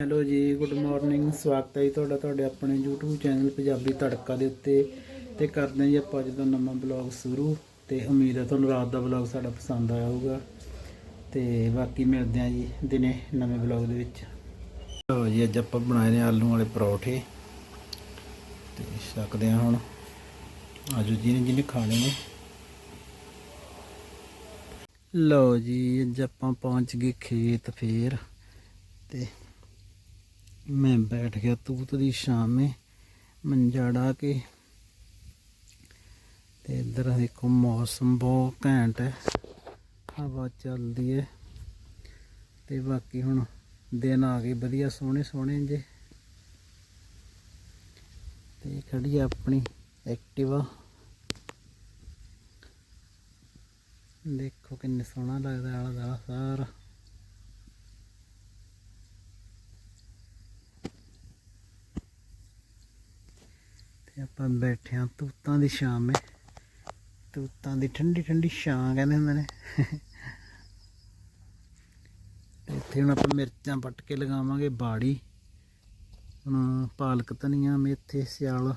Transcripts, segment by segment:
Hello ਜੀ good morning ਸਵਾਗਤ ਹੈ ਜੀ ਤੁਹਾਡਾ, ਤੁਹਾਡੇ ਆਪਣੇ YouTube ਚੈਨਲ ਪੰਜਾਬੀ ਤੜਕਾ ਦੇ ਉੱਤੇ। ਤੇ ਕਰਦੇ ਹਾਂ ਜੀ ਆਪਾਂ ਅੱਜ ਦਾ ਨਵਾਂ ਬਲੌਗ ਸ਼ੁਰੂ। ਤੇ ਉਮੀਦ ਹੈ ਤੁਹਾਨੂੰ ਰਾਤ ਦਾ ਬਲੌਗ ਸਾਡਾ ਪਸੰਦ ਆਇਆ ਹੋਊਗਾ। ਤੇ ਬਾਕੀ ਮਿਲਦੇ ਹਾਂ ਜੀ ਦਿਨੇ ਨਵੇਂ ਬਲੌਗ ਦੇ ਵਿੱਚ। ਲਓ ਜੀ, ਅੱਜ ਆਪਾਂ ਬਣਾਏ ਨੇ ਆਲੂ ਵਾਲੇ ਪਰੌਠੇ। ਤੇ ਛਕਦੇ ਹਾਂ ਹੁਣ। ਆਜੋ ਜਿਹਨੇ ਜਿਹਨੇ ਖਾਣੇ ਨੇ। ਲਓ ਜੀ, ਅੱਜ ਆਪਾਂ ਪਹੁੰਚ ਗਏ ਖੇਤ ਫੇਰ। ਤੇ ਮੈਂ ਬੈਠ ਗਿਆ ਤੂਤ ਦੀ ਸ਼ਾਮੇ ਮੰਜਾ ਡਾ ਕੇ। ਤੇ ਇਧਰ ਦੇਖੋ ਮੌਸਮ ਬਹੁਤ ਘੈਂਟ ਹੈ, ਹਵਾ ਚੱਲਦੀ ਹੈ। ਤੇ ਬਾਕੀ ਹੁਣ ਦਿਨ ਆ ਗਏ ਵਧੀਆ ਸੋਹਣੇ ਸੋਹਣੇ ਜੇ। ਤੇ ਖੜੀ ਆ ਆਪਣੀ ਐਕਟਿਵਾ। ਦੇਖੋ ਕਿੰਨੇ ਸੋਹਣਾ ਲੱਗਦਾ ਆਲਾ ਦਾਲਾ ਸਾਰਾ। ਤੇ ਆਪਾਂ ਬੈਠੇ ਹਾਂ ਤੂਤਾਂ ਦੀ ਛਾਂ 'ਮੇ ਤੂਤਾਂ ਦੀ ਠੰਡੀ ਠੰਡੀ ਛਾਂ ਕਹਿੰਦੇ ਹੁੰਦੇ ਨੇ। ਇੱਥੇ ਹੁਣ ਆਪਾਂ ਮਿਰਚਾਂ ਪੱਟ ਕੇ ਲਗਾਵਾਂਗੇ ਬਾੜੀ। ਹੁਣ ਪਾਲਕ ਧਨੀਆ ਮੇਥੇ ਸਿਆਲ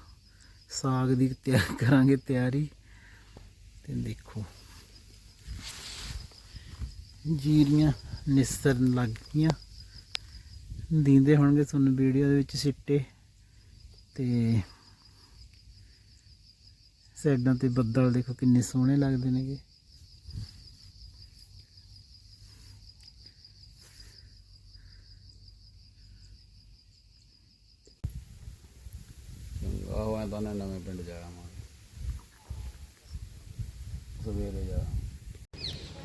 ਸਾਗ ਦੀ ਤਿਆਰ ਕਰਾਂਗੇ ਤਿਆਰੀ। ਤੇ ਦੇਖੋ। ਜੀਰੀਆਂ ਨਿਸਰਨ ਲੱਗ ਗਈਆਂ। ਦੀਂਦੇ ਹੋਣਗੇ ਤੁਹਾਨੂੰ ਵੀਡੀਓ ਦੇ ਵਿੱਚ ਸਿੱਟੇ। ਤੇ ਸਾਈਡਾਂ ਤੇ ਬੱਦਲ ਦੇਖੋ ਕਿੰਨੇ ਸੋਹਣੇ ਲੱਗਦੇ ਨੇਗੇ। ਆਹੋ ਐ ਤਾਂ ਨਾ ਨਵੇਂ ਪਿੰਡ ਜਾਇਆ ਮਾਂ ਸਵੇਰੇ ਜਾ।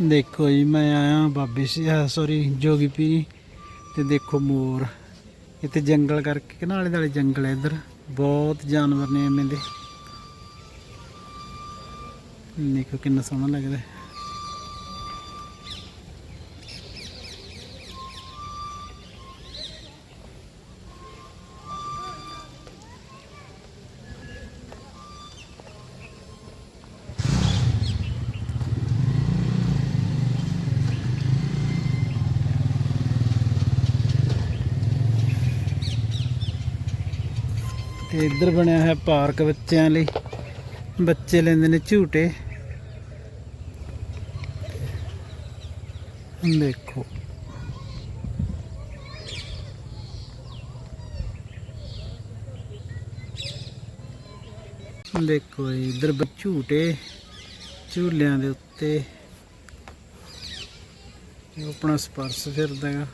ਦੇਖੋ ਜੀ ਮੈਂ ਆਇਆ ਬਾਬੇ ਸੀ ਸੌਰੀ ਜੋਗੀ ਪੀਰੀ ਤੇ ਦੇਖੋ ਮੋਰ। ਇੱਥੇ ਜੰਗਲ ਕਰਕੇ ਕਿ ਨਾਲੇ ਨਾਲੇ ਜੰਗਲ ਹੈ ਇੱਧਰ। ਬਹੁਤ ਜਾਨਵਰ ਨੇ ਐਵੇਂ ਦੇ। ਦੇਖੋ ਕਿੰਨਾ ਸੋਹਣਾ ਲੱਗਦਾ ਹੈ। ਤੇ ਇੱਧਰ ਬਣਿਆ ਹੋਇਆ ਪਾਰਕ ਬੱਚਿਆਂ ਲਈ ਬੱਚੇ ਲੈਂਦੇ ਨੇ ਝੂਟੇ ਦੇਖੋ। ਦੇਖੋ ਜੀ, ਇੱਧਰ ਝੂਟੇ ਝੂਲਿਆਂ ਦੇ ਉੱਤੇ। ਇਹ ਆਪਣਾ ਸਪਰਸ ਫਿਰਦਾ ਹੈਗਾ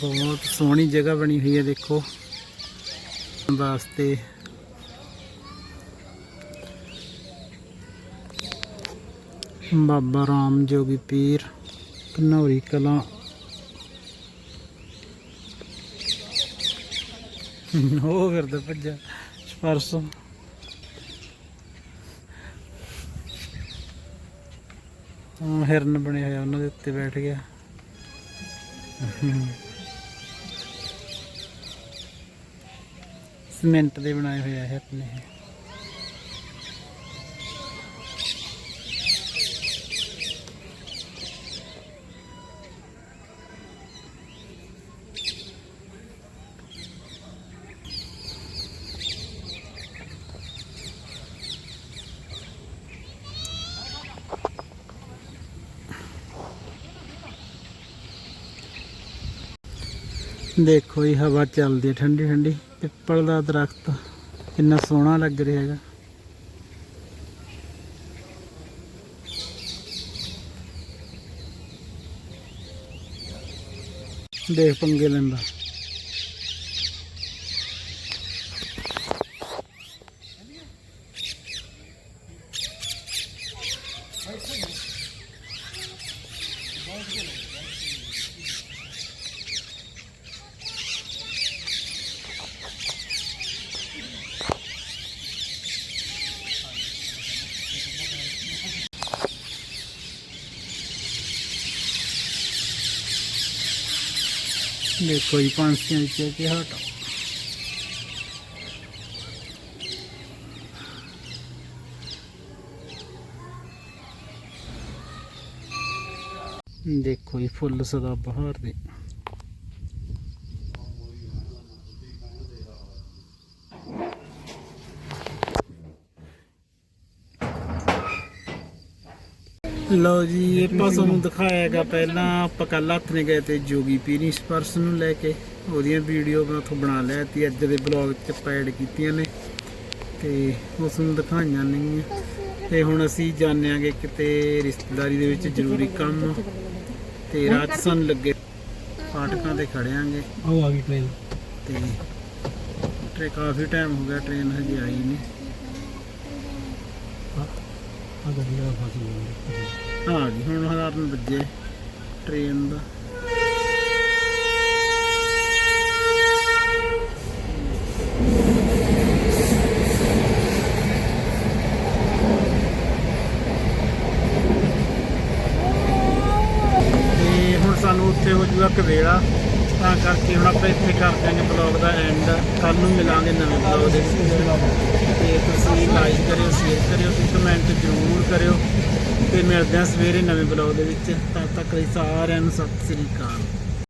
ਬਹੁਤ ਸੋਹਣੀ ਜਗ੍ਹਾ ਬਣੀ ਹੋਈ ਹੈ ਦੇਖੋ। ਵਾਸਤੇ ਬਾਬਾ ਰਾਮ ਜੋਗੀ ਪੀਰ ਕਨੌਰੀ ਕਲਾਂ। ਉਹ ਫਿਰਦਾ ਭੱਜਾ ਸਪਰਸ਼। ਹਾਂ, ਹਿਰਨ ਬਣਿਆ ਹੋਇਆ, ਉਹਨਾਂ ਦੇ ਉੱਤੇ ਬੈਠ ਗਿਆ। ਸੀਮੈਂਟ ਦੇ ਬਣਾਏ ਹੋਏ ਆ ਇਹ ਆਪਣੇ। ਦੇਖੋ ਜੀ, ਹਵਾ ਚੱਲਦੀ ਹੈ ਠੰਡੀ ਠੰਡੀ। ਪਿੱਪਲ ਦਾ ਦਰਖਤ ਕਿੰਨਾ ਸੋਹਣਾ ਲੱਗ ਰਿਹਾ ਹੈਗਾ। ਦੇਖ ਪੰਗੇ ਲੈਂਦਾ। देखो ये पाँच सौ रुपये के हटाओ। देखो ये फुल सदा बहार दे। ਲਓ ਜੀ ਇਹ ਪਾਸੋਂ ਨੂੰ ਦਿਖਾਇਆਗਾ ਪਹਿਲਾਂ ਆਪਾਂ ਕੱਲ ਹੱਥ ਨੇ ਗਏ ਤੇ ਜੋਗੀ ਪੀਰੀ ਸਪਰਸ ਨੂੰ ਲੈ ਕੇ। ਉਹਦੀਆਂ ਵੀਡੀਓ ਮੈਂ ਉੱਥੋਂ ਬਣਾ ਲਿਆ ਤੇ ਅੱਜ ਦੇ ਬਲੌਗ 'ਚ ਪੈਡ ਕੀਤੀਆਂ ਨੇ। ਤੇ ਉਸ ਨੂੰ ਦਿਖਾਈਆਂ ਨਹੀਂ। ਤੇ ਹੁਣ ਅਸੀਂ ਜਾਣਾਂਗੇ ਕਿਤੇ ਰਿਸ਼ਤੇਦਾਰੀ ਦੇ ਵਿੱਚ ਜ਼ਰੂਰੀ ਕੰਮ। ਤੇ ਰਾਤ ਸਾਨੂੰ ਲੱਗੇ ਫਾਟਕਾਂ ਤੇ ਖੜਿਆਂਗੇ ਆਓ ਆ ਗਈ ਟ੍ਰੇਨ ਤੇ ਟ੍ਰੇ ਕਾਫੀ ਟਾਈਮ ਹੋ ਗਿਆ ਟ੍ਰੇਨ ਹਜੇ ਆਈ ਨਹੀਂ ਆ ਗੱਡੀ ਦਾ ਫਾਸੀ ਜਾਂਦੀ ਆ ਗਈ ਹੁਣ ਹਜ਼ਾਰ ਨੂੰ ਵੱਜੇ ਟ੍ਰੇਨ ਦਾ। ਹੁਣ ਸਾਨੂੰ ਉੱਥੇ ਹੋ ਜੂਗਾ ਕਵੇਲਾ। ਤਾਂ ਕਰਕੇ ਹੁਣ ਆਪਾਂ ਇੱਥੇ ਕਰ ਦਿਆਂਗੇ ਬਲੌਗ ਦਾ ਐਂਡ ਕੱਲ ਨੂੰ ਮਿਲਾਂਗੇ ਨਵੇਂ ਬਲੌਗ ਦੇ ਵਿੱਚ। ਤੇ ਤੁਸੀਂ ਲਾਈਕ ਕਰਿਓ ਸ਼ੇਅਰ ਕਰਿਓ ਤੇ ਕਮੈਂਟ ਜ਼ਰੂਰ ਕਰਿਓ। ਤੇ ਮਿਲਦੇ ਹਾਂ ਸਵੇਰੇ ਨਵੇਂ ਬਲੌਗ ਦੇ ਵਿੱਚ। ਤਦ ਤੱਕ ਲਈ ਸਾਰਿਆਂ ਨੂੰ ਸਤਿ ਸ੍ਰੀ ਅਕਾਲ।